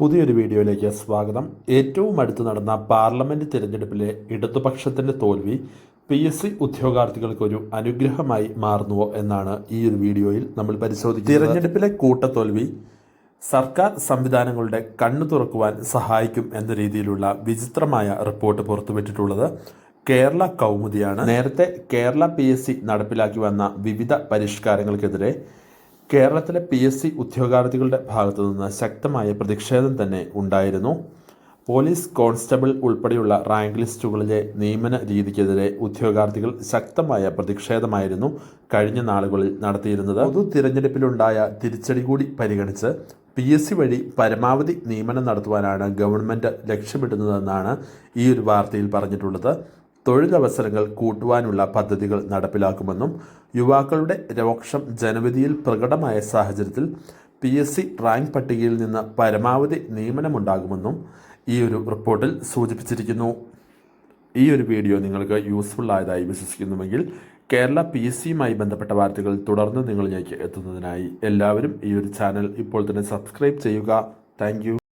പുതിയൊരു വീഡിയോയിലേക്ക് സ്വാഗതം. ഏറ്റവും അടുത്ത് നടന്ന പാർലമെന്റ് തിരഞ്ഞെടുപ്പിലെ ഇടതുപക്ഷത്തിന്റെ തോൽവി പി എസ് സി ഉദ്യോഗാർത്ഥികൾക്കൊരു അനുഗ്രഹമായി മാറുന്നുവോ എന്നാണ് ഈ ഒരു വീഡിയോയിൽ നമ്മൾ പരിശോധിക്കുന്നത്. തിരഞ്ഞെടുപ്പിലെ കൂട്ടത്തോൽവി സർക്കാർ സംവിധാനങ്ങളുടെ കണ്ണു തുറക്കുവാൻ സഹായിക്കും എന്ന രീതിയിലുള്ള വിചിത്രമായ റിപ്പോർട്ട് പുറത്തുവിട്ടിട്ടുള്ളത് കേരള കൗമുദിയാണ്. നേരത്തെ കേരള പി നടപ്പിലാക്കി വന്ന വിവിധ പരിഷ്കാരങ്ങൾക്കെതിരെ കേരളത്തിലെ പി എസ് സി ഉദ്യോഗാർത്ഥികളുടെ ഭാഗത്തു നിന്ന് ശക്തമായ പ്രതിഷേധം തന്നെ ഉണ്ടായിരുന്നു. പോലീസ് കോൺസ്റ്റബിൾ ഉൾപ്പെടെയുള്ള റാങ്ക് ലിസ്റ്റുകളിലെ നിയമന രീതിക്കെതിരെ ഉദ്യോഗാർത്ഥികൾ ശക്തമായ പ്രതിഷേധമായിരുന്നു കഴിഞ്ഞ നാളുകളിൽ നടത്തിയിരുന്നത്. പൊതു തിരഞ്ഞെടുപ്പിലുണ്ടായ തിരിച്ചടി കൂടി പരിഗണിച്ച് പി എസ് സി വഴി പരമാവധി നിയമനം നടത്തുവാനാണ് ഗവൺമെന്റ് ലക്ഷ്യമിടുന്നതെന്നാണ് ഈ ഒരു വാർത്തയിൽ പറഞ്ഞിട്ടുള്ളത്. തൊഴിലവസരങ്ങൾ കൂട്ടുവാനുള്ള പദ്ധതികൾ നടപ്പിലാക്കുമെന്നും യുവാക്കളുടെ രോക്ഷം ജനവിധിയിൽ പ്രകടമായ സാഹചര്യത്തിൽ പി എസ് സി റാങ്ക് പട്ടികയിൽ നിന്ന് പരമാവധി നിയമനമുണ്ടാകുമെന്നും ഈ ഒരു റിപ്പോർട്ടിൽ സൂചിപ്പിച്ചിരിക്കുന്നു. ഈ ഒരു വീഡിയോ നിങ്ങൾക്ക് യൂസ്ഫുൾ ആയതായി വിശ്വസിക്കുന്നുവെങ്കിൽ കേരള പി എസ് സിയുമായി ബന്ധപ്പെട്ട വാർത്തകൾ തുടർന്ന് നിങ്ങളിലേക്ക് എത്തുന്നതിനായി എല്ലാവരും ഈ ഒരു ചാനൽ ഇപ്പോൾ തന്നെ സബ്സ്ക്രൈബ് ചെയ്യുക. താങ്ക്